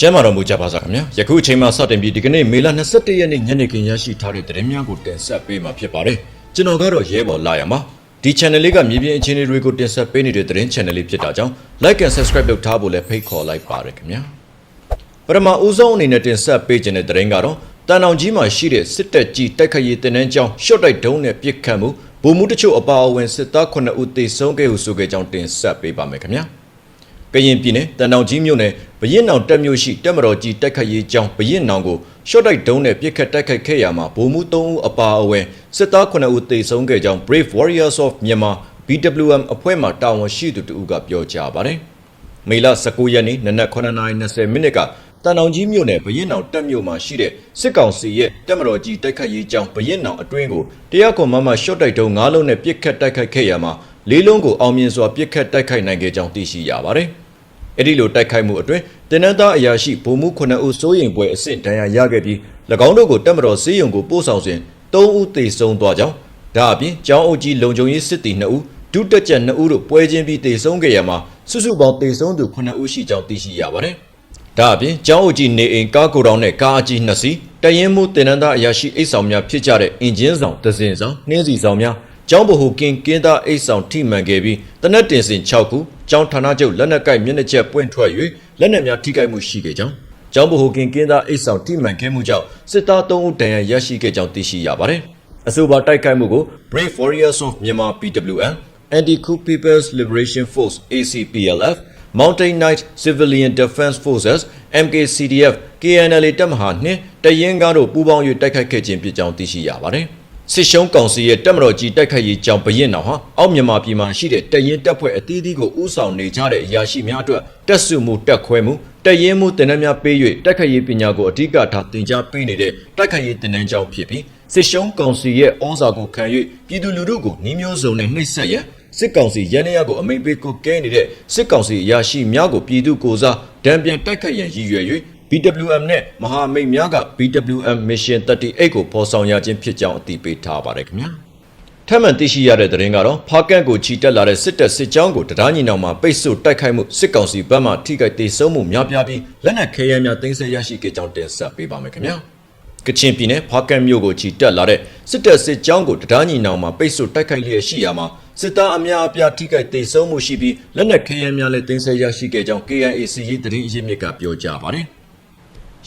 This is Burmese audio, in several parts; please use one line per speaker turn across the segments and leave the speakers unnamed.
ကျမ်းမာတော်မူကြပါစားခင်ဗျာယခုအချိန်မှစတင်ပြီးဒီကနေ့မေလ22ရက်နေ့ညနေခင်းရရှိထားတဲ့သတင်းများကိုတင်ဆက်ပေးမှာဖြစ်ပါတယ်ကျွန်တော်ကတော့ရဲဘော်လာရမှာဒီ channel လေးကမြေပြင်အခြေအနေတွေကိုတင်ဆက်ပေးနေတဲ့သတင်း channel လေးဖြစ်တာကြောင့် like and subscribe လုပ်ထားဖို့လည်းဖိတ်ခေါ်လိုက်ပါရခင်ဗျာပထမဦးဆုံးအနေနဲ့တင်ဆက်ပေးခြင်းတဲ့သတင်းကတော့တန်အောင်ကြီးမှာရှိတဲ့စစ်တပ်ကြီးတိုက်ခိုက်ရေးတင်နန်းကျောင်းရှော့တိုက်ဒုံးနဲ့ပစ်ခတ်မှုဗိုလ်မှူးတချို့အပါအဝင်စစ်သား9ဦးသေဆုံးခဲ့ဟုဆိုခဲ့ကြောင်းတင်ဆက်ပေးပါမယ်ခင်ဗျာ ကရင်ပြည်နယ်တန်တောင်ကြီးမြို့နယ်ဘရင်နောင်တက်မြို့ရှိတက်မတော်ကြီးတိုက်ခိုက်ရေးကျောင်းဘရင်နောင်ကိုရှော့တိုက်ဒုံးနဲ့ပစ်ခတ်တိုက်ခိုက်ခဲ့ရမှာဗိုလ်မှူး3ဦးအပါအဝင်စစ်သား9ဦးသေဆုံးခဲ့ကြောင်း Brave Warriors of Myanmar BWM အဖွဲ့မှတာဝန်ရှိသူတဦးကပြောကြားပါတယ်။မေလ19ရက်နေ့နနက်9:20မိနစ်ကတန်တောင်ကြီးမြို့နယ်ဘရင်နောင်တက်မြို့မှာရှိတဲ့စစ်ကောင်စီရဲ့တက်မတော်ကြီးတိုက်ခိုက်ရေးကျောင်းဘရင်နောင်အတွင်းကိုတရားခွန်မမရှော့တိုက်ဒုံး9လုံးနဲ့ပစ်ခတ်တိုက်ခိုက်ခဲ့ရမှာ၄လုံးကိုအောင်မြင်စွာပစ်ခတ်တိုက်ခိုက်နိုင်ခဲ့ကြောင်းသိရှိရပါတယ်။ အဲ့ဒီလိုတိုက်ခိုက်မှုအတွင်းတင်နန်းသားအရာရှိဗိုလ်မှူး9ဦးစိုးရင်ပွဲအဆင့်ဒဏ်ရာရခဲ့ပြီး၎င်းတို့ကိုတက်မတော်စေးရုံကိုပို့ဆောင်စဉ်3ဦးသေဆုံးသွားကြောင်းဒါအပြင်ကျောင်းအုပ်ကြီးလုံခြုံရေးစစ်တီ2ဦးဒုတက်ကြ2ဦးတို့ပွဲချင်းပြီးသေဆုံးခဲ့ရမှာစုစုပေါင်းသေဆုံးသူ9ဦးရှိကြောင်းသိရှိရပါတယ်။ဒါအပြင်ကျောင်းအုပ်ကြီးနေအိမ်ကားကိုတောင်နဲ့ကားအကြီး2စီးတရင်မှုတင်နန်းသားအရာရှိအိတ်ဆောင်များဖြစ်ကြတဲ့အင်ဂျင်ဆောင်ဒဇင်ဆောင်နှင်းစီဆောင်များ ကျောင်းဗဟုကင်းကင်းသားအိတ်ဆောင်ထိမှန်ခဲ့ပြီးတနက်တင်စင်6ခုကျောင်းဌာနချုပ်လက်နက်ကိုက်မျက်နှာချက်ပွင့်ထွက်၍လက်နက်များထိခိုက်မှုရှိခဲ့ကြောင်းကျောင်းဗဟုကင်းကင်းသားအိတ်ဆောင်ထိမှန်ခဲ့မှုကြောင့်စစ်သား3ဦးဒဏ်ရာရရှိခဲ့ကြောင်းသိရှိရပါတယ်။အဆိုပါတိုက်ခိုက်မှုကို Brave Warriors of Myanmar PWM Anti-Coup People's Liberation Force ACPLF Mountain Knight Civilian Defense Forces MKCDF KNLA တပ်မဟာနှင့်တရင်ကားတို့ပူးပေါင်း၍တိုက်ခိုက်ခဲ့ခြင်းဖြစ်ကြောင်းသိရှိရပါတယ်။ စစ်ရှုံးကောင်စီရဲ့တပ်မတော်ကြီးတိုက်ခိုက်ရေးကြောင်းဘရင်တော်ဟာအောက်မြန်မာပြည်မှာရှိတဲ့တရင်တပ်ဖွဲ့အသီးသီးကိုဥဆောင်နေကြတဲ့အရာရှိများအတွက်တက်စုမှုတက်ခွဲမှုတရင်မှုတင်နန်းများပေး၍တိုက်ခိုက်ရေးပညာကိုအဓိကထားသင်ကြားပေးနေတဲ့တိုက်ခိုက်ရေးတင်နန်းကြောင်းဖြစ်ပြီးစစ်ရှုံးကောင်စီရဲ့ဩဇာကိုခံ၍ပြည်သူလူထုကိုနှီးမျိုးစုံနဲ့နှိပ်စက်ရန်စစ်ကောင်စီရန်ရကိုအမိန်ပေးကိုကဲနေတဲ့စစ်ကောင်စီအရာရှိများကိုပြည်သူကိုစားဒဏ်ပြန်တိုက်ခိုက်ရန်ရည်ရွယ်၍ BWM နဲ့မဟာမိတ်များက BWM Mission 38ကိုပေါ်ဆောင်ရခြင်းဖြစ်ကြောင်းအသိပေးထားပါတယ်ခင်ဗျာထပ်မံသိရှိရတဲ့သတင်းကတော့ဖားကန့်ကိုချီတက်လာတဲ့စစ်တပ်စစ်ကြောင်းကိုတရားညီနောင်မှာပိတ်ဆို့တိုက်ခိုက်မှုစစ်ကောင်စီဘက်မှထိခိုက်ဒေဆုံးမှုများပြားပြီးလက်နက်ခဲယမ်းများသိမ်းဆည်းရရှိခဲ့ကြောင်းတင်ဆက်ပေးပါမယ်ခင်ဗျာကချင်ပြည်နယ်ဖားကန့်မြို့ကိုချီတက်လာတဲ့စစ်တပ်စစ်ကြောင်းကိုတရားညီနောင်မှာပိတ်ဆို့တိုက်ခိုက်လျက်ရှိရာမှာစစ်သားအများအပြားထိခိုက်ဒေဆုံးမှုရှိပြီးလက်နက်ခဲယမ်းများလည်းသိမ်းဆည်းရရှိခဲ့ကြောင်း KIA စီရေးသတင်းအရင်းမြစ်ကပြောကြားပါတယ်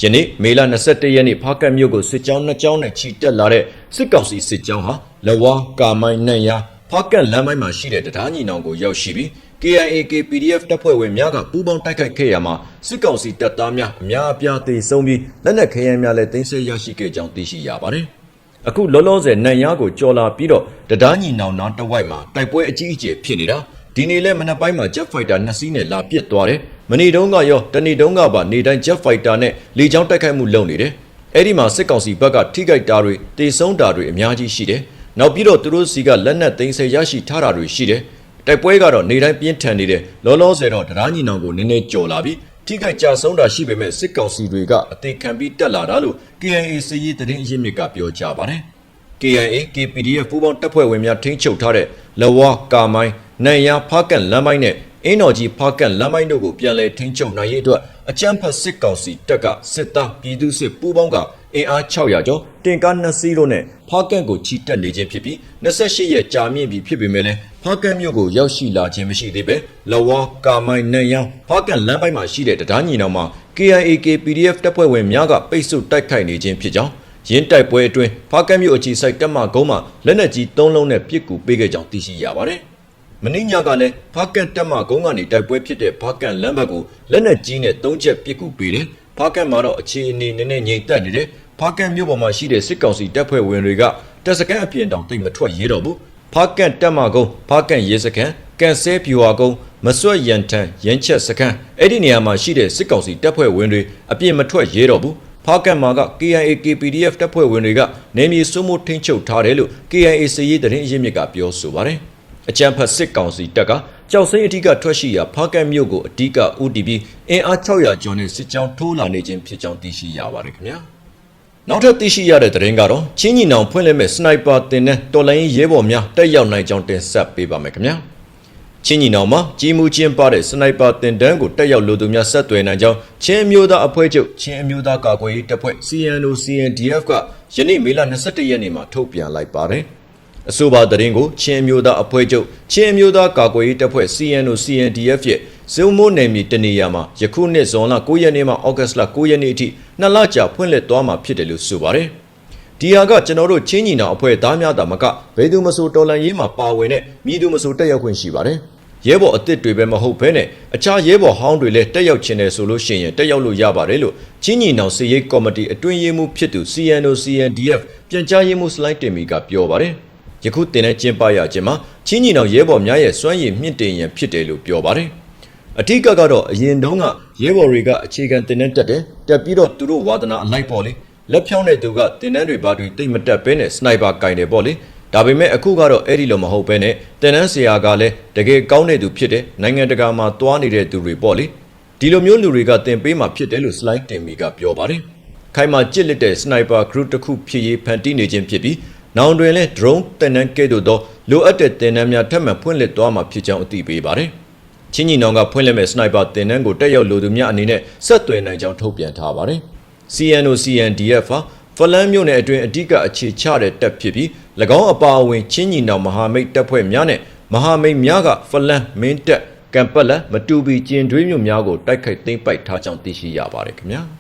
ယနေ့မေလ21ရက်နေ့ဖားကတ်မြို့ကိုစစ်ကြောင်းနှစ်ကြောင်းနဲ့ချီတက်လာတဲ့စစ်ကောင်စီစစ်ကြောင်းဟာလဝါကာမိုင်းနန့်ယာဖားကတ်လမ်းပိုင်းမှာရှိတဲ့တရားညီနောင်ကိုရောက်ရှိပြီး KIA KPDF တပ်ဖွဲ့ဝင်များကပူးပေါင်းတိုက်ခိုက်ခဲ့ရမှာစစ်ကောင်စီတပ်သားများအများအပြားသေဆုံးပြီးလက်နက်ခဲယမ်းများလည်းသိမ်းဆည်းရရှိခဲ့ကြောင်းသိရှိရပါတယ်။အခုလောလောဆယ်နန့်ယာကိုကြော်လာပြီးတော့တရားညီနောင်နားတစ်ဝိုက်မှာတိုက်ပွဲအကြီးအကျယ်ဖြစ်နေတာဒီနေ့လဲမနက်ပိုင်းမှာ Jet Fighter နှစ်စီးနဲ့လာပစ်သွားတယ်။ မနေ့တုန်းကရောတနေ့တုန်းကပါနေတိုင်း Jet Fighter နဲ့လေကြောင်းတိုက်ခိုက်မှုလုပ်နေတယ်။အဲ့ဒီမှာစစ်ကောင်စီဘက်ကထိခိုက်တာတွေတေဆုံးတာတွေအများကြီးရှိတယ်။နောက်ပြီးတော့သူတို့စီကလက်နက်သိမ်းဆည်းရရှိထားတာတွေရှိတယ်။တိုက်ပွဲကတော့နေတိုင်းပြင်းထန်နေတယ်။လောလောဆယ်တော့တရားညီနောင်ကိုနည်းနည်းကြော်လာပြီးထိခိုက်ကြဆုံးတာရှိပေမဲ့စစ်ကောင်စီတွေကအသေးခံပြီးတက်လာတာလို့ KIA စီရေးသတင်းအရင်းမြစ်ကပြောကြားပါတယ်။ KIA KPDF ပူးပေါင်းတပ်ဖွဲ့ဝင်များထိန်းချုပ်ထားတဲ့လဝါကာမိုင်းနိုင်ရဖားကန်လမ်းပိုင်းနဲ့ အင်းတော်ကြီးဖားကန်လမ်းပိုင်းတို့ကိုပြန်လည်ထိန်းချုပ်နိုင်ရေးအတွက်အကြမ်းဖက်စစ်ကောင်စီတပ်ကစစ်သားပြည်သူစစ်ပူးပေါင်းကအင်အား600ကျော်တင်ကား2စီးတို့နဲ့ဖားကန်ကိုချီတက်နေခြင်းဖြစ်ပြီး28ရက်ကြာမြင့်ပြီဖြစ်ပေမဲ့လည်းဖားကန်မြို့ကိုရောက်ရှိလာခြင်းမရှိသေးပဲလဝါကာမိုင်းနိုင်ရဖားကန်လမ်းပိုင်းမှာရှိတဲ့တရားညီနောင်မှာ KIA KPDF တပ်ဖွဲ့ဝင်များကပိတ်ဆို့တိုက်ခိုက်နေခြင်းဖြစ်ကြောင်းရင်းတိုက်ပွဲအတွင်းဖားကတ်မြို့အခြေစိုက်တပ်မကုန်းမှာလက်နက်ကြီး၃လုံးနဲ့ပစ်ကူပေးခဲ့ကြောင်းသိရှိရပါတယ်။ မင်းညကလည်းဖားကတ်တပ်မကုန်းကနေတိုက်ပွဲဖြစ်တဲ့ဖားကတ်လမ်းဘက်ကိုလက်နက်ကြီးနဲ့၃ချက်ပစ်ကူပေးတယ်။ဖားကတ်မှာတော့အခြေအနေနည်းနည်းငြိမ်သက်နေတယ်။ဖားကတ်မြို့ပေါ်မှာရှိတဲ့စစ်ကောင်စီတပ်ဖွဲ့ဝင်တွေကတပ်စခန်းအပြင်တောင်တိတ်မထွက်ရဲတော့ဘူး။ဖားကတ်တပ်မကုန်းဖားကတ်ရဲစခန်းကန်ဆဲဖြူဟာကုန်းမစွတ်ရန်ထန်ရန်ချက်စခန်းအဲ့ဒီနေရာမှာရှိတဲ့စစ်ကောင်စီတပ်ဖွဲ့ဝင်တွေအပြင်မထွက်ရဲတော့ဘူး။ဖားကတ်မှာက KIA KPDF တပ်ဖွဲ့ဝင်တွေကနေမြေစိုးမိုးထိန်းချုပ်ထားတယ်လို့ KIA စည်ရေးသတင်းအရင်းမြစ်ကပြောဆိုပါတယ်။ အကြံဖတ်စစ်ကောင်စီတပ်ကကြောက်စိမ့်အထီးကထွက်ရှိရာဖားကတ်မြို့ကိုအဓိက UDP အင်အား600ကျော်နဲ့စစ်ကြောင်းထိုးလာနေခြင်းဖြစ်ကြောင်းသိရှိရပါတယ်ခင်ဗျာ။နောက်ထပ်သိရှိရတဲ့သတင်းကတော့ချင်းညီနောင်ဖွင့်လှစ်မဲ့စနိုက်ပါတင်တဲ့တော်လိုင်းရဲဘော်များတက်ရောက်နိုင်ကြောင်းတင်ဆက်ပေးပါမယ်ခင်ဗျာ။ချင်းညီနောင်မှာကြီးမှုချင်းပါတဲ့စနိုက်ပါတင်တန်းကိုတက်ရောက်လို့သူများဆက်သွယ်နိုင်ကြောင်းချင်းအမျိုးသားအဖွဲ့ချုပ်ချင်းအမျိုးသားကာကွယ်ရေးတပ်ဖွဲ့ CNO CNDF ကယနေ့မေလ22ရက်နေ့မှာထုတ်ပြန်လိုက်ပါတယ်။ အဆိုပါသတင်းကိုချင်းအမျိုးသားအဖွဲ့ချုပ်ချင်းအမျိုးသားကာကွယ်ရေးတပ်ဖွဲ့ CNO CNDF ရဲ့ဇုံမိုးနယ်မြေတနေရာမှာယခုနှစ်ဇွန်လ9ရက်နေ့မှဩဂတ်စ်လ9ရက်နေ့အထိနှစ်လကြာဖွင့်လှစ်သွားမှာဖြစ်တယ်လို့ဆိုပါတယ်။ဒီဟာကကျွန်တော်တို့ချင်းညီနောင်အဖွဲ့သားများတာမကဘယ်သူမဆိုတော်လန်ရေးမှာပါဝင်တဲ့မိသူမဆိုတက်ရောက်ခွင့်ရှိပါတယ်။ရဲဘော်အစ်စ်တွေပဲမဟုတ်ဘဲနဲ့အခြားရဲဘော်ဟောင်းတွေလည်းတက်ရောက်ချင်တယ်ဆိုလို့ရှိရင်တက်ရောက်လို့ရပါတယ်လို့ချင်းညီနောင်စီရေးကော်မတီအတွင်းရေးမှူးဖြစ်သူ CNO CNDF ပြန်ကြားရေးမှူးစလိုက်တင်မီကပြောပါတယ်။ ယခုတင်တဲ့ကျင်းပရခြင်းမှာချင်းညီနောင်ရဲဘော်များရဲ့စွမ်းရည်မြင့်တင်ရန်ဖြစ်တယ်လို့ပြောပါတယ်။အထူးကတော့အရင်တုန်းကရဲဘော်တွေကအခြေခံတင်တဲ့တက်တယ်တက်ပြီးတော့သူတို့ဝါသနာအလိုက်ပေါ့လေလက်ဖြောင်းတဲ့သူကတင်တန်းတွေဘာတွေတိတ်မတက်ဘဲနဲ့စနိုက်ပါကင်တယ်ပေါ့လေဒါပေမဲ့အခုကတော့အဲ့ဒီလိုမဟုတ်ဘဲနဲ့တင်တန်းဆရာကလည်းတကယ်ကောင်းတဲ့သူဖြစ်တယ်နိုင်ငံတကာမှာသွားနေတဲ့သူတွေပေါ့လေဒီလိုမျိုးလူတွေကတင်ပေးမှဖြစ်တယ်လို့ slide တင်မီကပြောပါတယ်ခိုင်မာကြစ်လက်တဲ့ sniper group တစ်ခုဖြစ်ရေးဖန်တီးနေခြင်းဖြစ်ပြီး နောင်တွင်လည်း drone တင်တန်းကဲ့သို့သောလိုအပ်တဲ့တင်တန်းများထပ်မံဖွင့်လှစ်သွားမှာဖြစ်ကြောင်းအသိပေးပါတယ်ချင်းညီနောင်ကဖွင့်လှစ်မဲ့စနိုက်ပါတင်နန်းကိုတက်ရောက်လိုသူများအနေနဲ့ဆက်သွယ်နိုင်ကြောင်းထုတ်ပြန်ထားပါတယ်။ CNO CNDF ဟာဖလန်းမြို့နယ်အတွင်းအဓိကအခြေချတဲ့တပ်ဖြစ်ပြီး၎င်းအပါအဝင်ချင်းညီနောင်မဟာမိတ်တပ်ဖွဲ့များနဲ့မဟာမိတ်များကဖလန်းမင်းတပ်ကံပက်လက်မတူပီကျင်တွင်းမြို့များကိုတိုက်ခိုက်သိမ်းပိုက်ထားကြောင်းသိရှိရပါတယ်ခင်ဗျာ။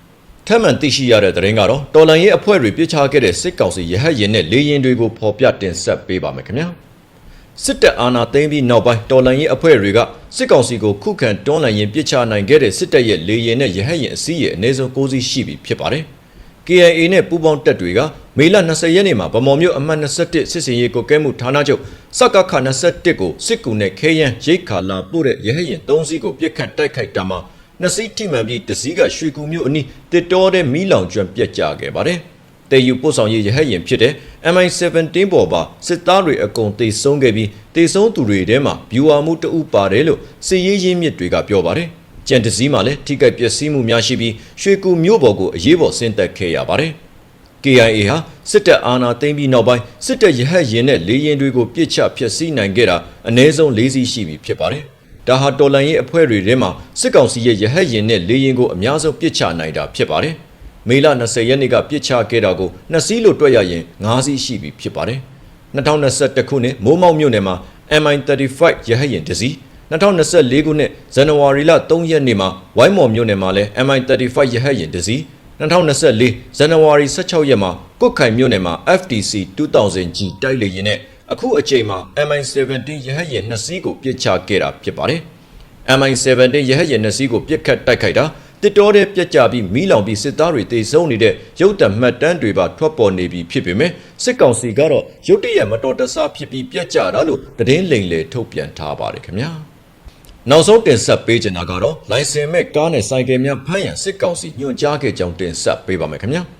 ထပ်မံသိရှိရတဲ့သတင်းကတော့တော်လန်ရေးအဖွဲ့တွေပြစ်ချခဲ့တဲ့စစ်ကောင်စီရဟတ်ရင်နဲ့လေရင်တွေကိုဖော်ပြတင်ဆက်ပေးပါမယ်ခင်ဗျာ။စစ်တပ်အာဏာသိမ်းပြီးနောက်ပိုင်းတော်လှန်ရေးအဖွဲ့တွေကစစ်ကောင်စီကိုခုခံတွန်းလှန်ရင်ပြစ်ချနိုင်ခဲ့တဲ့စစ်တပ်ရဲ့လေရင်နဲ့ရဟတ်ရင်အစည်းရဲ့အနည်းဆုံး6စီးရှိပြီဖြစ်ပါတယ်။ KIA နဲ့ပူးပေါင်းတပ်တွေကမေလ20ရက်နေ့မှာဗမော်မြို့အမှတ်21စစ်စင်ရေးကိုကဲမှုဌာနချုပ်စကခ21ကိုစစ်ကူနဲ့ခဲယမ်းရိတ်ခါလာပို့တဲ့ရဟတ်ရင်3စီးကိုပြစ်ခတ်တိုက်ခိုက်တာမှာ နှစ်စီးထိမှန်ပြီးတစ်စီးကရွှေကူမြို့အနီးတစ်တော်တဲ့မီးလောင်ကျွမ်းပြက်ကျခဲ့ပါတယ်။တည်ယူပို့ဆောင်ရေးရဟတ်ရင်ဖြစ်တဲ့ MI17 ပေါ်ပါစစ်သားတွေအကုန်တေဆုံးခဲ့ပြီးတေဆုံးသူတွေထဲမှာဗျူဟာမှုတဦးပါတယ်လို့စစ်ရေးရင်းမြစ်တွေကပြောပါတယ်။ကြံတစည်းမှာလည်းထိခိုက်ပျက်စီးမှုများရှိပြီးရွှေကူမြို့ပေါ်ကိုအရေးပေါ်ဆင်းသက်ခဲ့ရပါတယ်။ KIA ဟာစစ်တပ်အာဏာသိမ်းပြီးနောက်ပိုင်းစစ်တပ်ရဟတ်ရင်နဲ့လေရင်တွေကိုပြစ်ချဖျက်ဆီးနိုင်ခဲ့တာအနည်းဆုံး၄စီးရှိပြီဖြစ်ပါတယ်။ ဒါဟာတော်လန်ရေးအဖွဲ့တွေထဲမှာစစ်ကောင်စီရဲ့ရဟတ်ရင်နဲ့လေရင်ကိုအများဆုံးပြစ်ချနိုင်တာဖြစ်ပါတယ်။မေလ20ရက်နေ့ကပြစ်ချခဲ့တာကို2စီးလို့တွက်ရရင်5စီးရှိပြီဖြစ်ပါတယ်။2021ခုနှစ်မိုးမောက်မြို့နယ်မှာ MI35 ရဟတ်ရင်တစ်စီး2024ခုနှစ်ဇန်နဝါရီလ3ရက်နေ့မှာဝိုင်းမော်မြို့နယ်မှာလည်း MI35 ရဟတ်ရင်တစ်စီး2024ဇန်နဝါရီ16ရက်မှာကုတ်ခိုင်မြို့နယ်မှာ FTC 2000G တိုက်လေယာဉ်နဲ့ အခုအချိန်မှာ MI17 ရဟတ်ယာဉ်2စီးကိုပြစ်ချခဲ့တာဖြစ်ပါတယ်။ MI17 ရဟတ်ယာဉ်2စီးကိုပြစ်ခတ်တိုက်ခိုက်တာတစ်တော်တဲ့ပြက်ကြပြီးမီးလောင်ပြီးစစ်သားတွေတေဆုံးနေတဲ့ရုပ်တံမှတ်တမ်းတွေပါထွက်ပေါ်နေပြီဖြစ်ပေမဲ့စစ်ကောင်စီကတော့ရုတ်တရက်မတော်တဆဖြစ်ပြီးပြက်ကြတာလို့သတင်းလိမ်လည်ထုတ်ပြန်ထားပါတယ်ခင်ဗျာ။နောက်ဆုံးတင်ဆက်ပေးချင်တာကတော့လိုင်စင်မဲ့ကားနဲ့ဆိုင်ကယ်များဖမ်းရန်စစ်ကောင်စီညွှန်ကြားခဲ့ကြောင်းတင်ဆက်ပေးပါမယ်ခင်ဗျာ။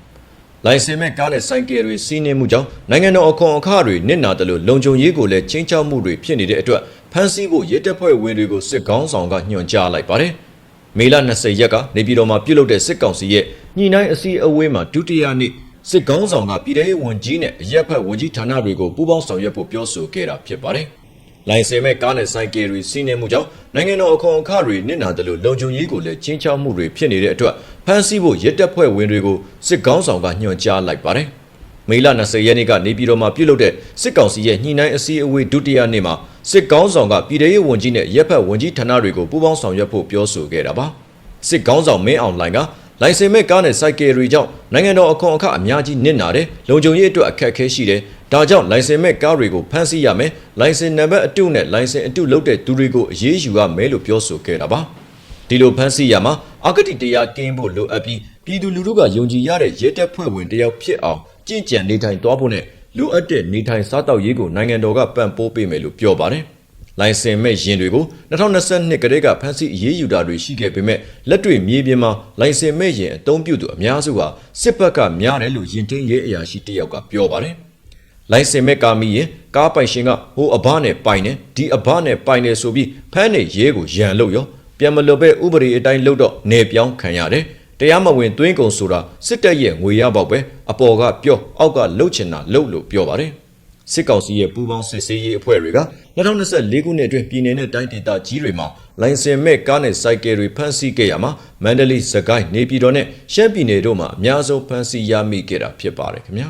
လိုင်စင်မဲ့ကားနဲ့ဆိုင်ကယ်တွေစီးနှင်းမှုကြောင့်နိုင်ငံတော်အခွန်အခတွေနစ်နာတယ်လို့လုံခြုံရေးကိုလည်းချင်းချောက်မှုတွေဖြစ်နေတဲ့အတွက်ဖမ်းဆီးဖို့ရဲတပ်ဖွဲ့ဝင်တွေကိုစစ်ကောင်းဆောင်ကညွှန်ကြားလိုက်ပါတယ်။မေလ20ရက်ကနေပြည်တော်မှာပြုလုပ်တဲ့စစ်ကောင်စီရဲ့ညှိနှိုင်းအစည်းအဝေးမှာဒုတိယနေ့စစ်ကောင်းဆောင်ကပြည်ထောင်ဝန်ကြီးနဲ့အရက်ဖက်ဝန်ကြီးဌာနတွေကိုပူးပေါင်းဆောင်ရွက်ဖို့ပြောဆိုခဲ့တာဖြစ်ပါတယ်။ လိုင်စင်မဲ့ကားနဲ့ဆိုင်ကယ်တွေစီးနှင်းမှုကြောင့်နိုင်ငံတော်အခွန်အခတွေနစ်နာတယ်လို့လုံခြုံရေးကိုလည်းချင်းချောက်မှုတွေဖြစ်နေတဲ့အတွက်ဖမ်းဆီးဖို့ရဲတပ်ဖွဲ့ဝင်တွေကိုစစ်ကောင်းဆောင်ကညွှန်ကြားလိုက်ပါတယ်။မေလ20ရက်နေ့ကနေပြည်တော်မှာပြုလုပ်တဲ့စစ်ကောင်စီရဲ့ညှိနှိုင်းအစည်းအဝေးဒုတိယနေ့မှာစစ်ကောင်းဆောင်ကပြည်ထောင်ဝန်ကြီးနဲ့ရက်ဖက်ဝန်ကြီးဌာနတွေကိုပူးပေါင်းဆောင်ရွက်ဖို့ပြောဆိုခဲ့တာပါ။စစ်ကောင်းဆောင်မင်းအောင်လှိုင်က လိုင်စင်မဲ့ကားနဲ့စိုက်ကယ်တွေကြောင့်နိုင်ငံတော်အခွန်အခအများကြီးနစ်နာတယ်လုံခြုံရေးအတွက်အခက်အခဲရှိတယ်ဒါကြောင့်လိုင်စင်မဲ့ကားတွေကိုဖမ်းဆီးရမယ်လိုင်စင်နံပါတ်အတုနဲ့လိုင်စင်အတုလုပ်တဲ့သူတွေကိုအရေးယူရမယ်လို့ပြောဆိုခဲ့တာပါဒီလိုဖမ်းဆီးရမှာအဂတိတရားကင်းဖို့လိုအပ်ပြီးပြည်သူလူထုကယုံကြည်ရတဲ့ရဲတပ်ဖွဲ့ဝင်တယောက်ဖြစ်အောင်ကြင်ကြံနေထိုင်သွားဖို့နဲ့လိုအပ်တဲ့နေထိုင်စားတောက်ရေးကိုနိုင်ငံတော်ကပံ့ပိုးပေးမယ်လို့ပြောပါတယ် လိုင်စင်မဲ့ရင်တွေကို2022ကတည်းကဖမ်းဆီးအရေးယူတာတွေရှိခဲ့ပေမဲ့လက်တွေ့မြေပြင်မှာလိုင်စင်မဲ့ရင်အသုံးပြုသူအများစုဟာစစ်ဘက်ကများတယ်လို့ယင်တင်းရဲအရာရှိတယောက်ကပြောပါတယ်။လိုင်စင်မဲ့ကာမီရင်ကားပိုင်ရှင်ကဟိုအဘနဲ့ပိုင်တယ်ဒီအဘနဲ့ပိုင်တယ်ဆိုပြီးဖမ်းနေရဲကိုရန်လို့ရောပြန်မလွတ်ပဲဥပဒေအတိုင်းလုပ်တော့နေပြောင်းခံရတယ်။တရားမဝင်သွင်းကုန်ဆိုတာစစ်တပ်ရဲ့ငွေရပေါက်ပဲအပေါ်ကပြောအောက်ကလှုပ်ချင်တာလှုပ်လို့ပြောပါတယ်။ စစ်ကောင်စီရဲ့ပူးပေါင်းစစ်ဆေးရေးအဖွဲ့တွေက2024ခုနှစ်အတွင်းပြည်내နဲ့တိုင်းဒေသကြီးတွေမှာလိုင်စင်မဲ့ကားနဲ့စိုက်ကယ်တွေဖမ်းဆီးခဲ့ရမှာမန္တလေးစကိုင်းနေပြည်တော်နဲ့ရှမ်းပြည်နယ်တို့မှာအများဆုံးဖမ်းဆီးရမိခဲ့တာဖြစ်ပါတယ်ခင်ဗျာ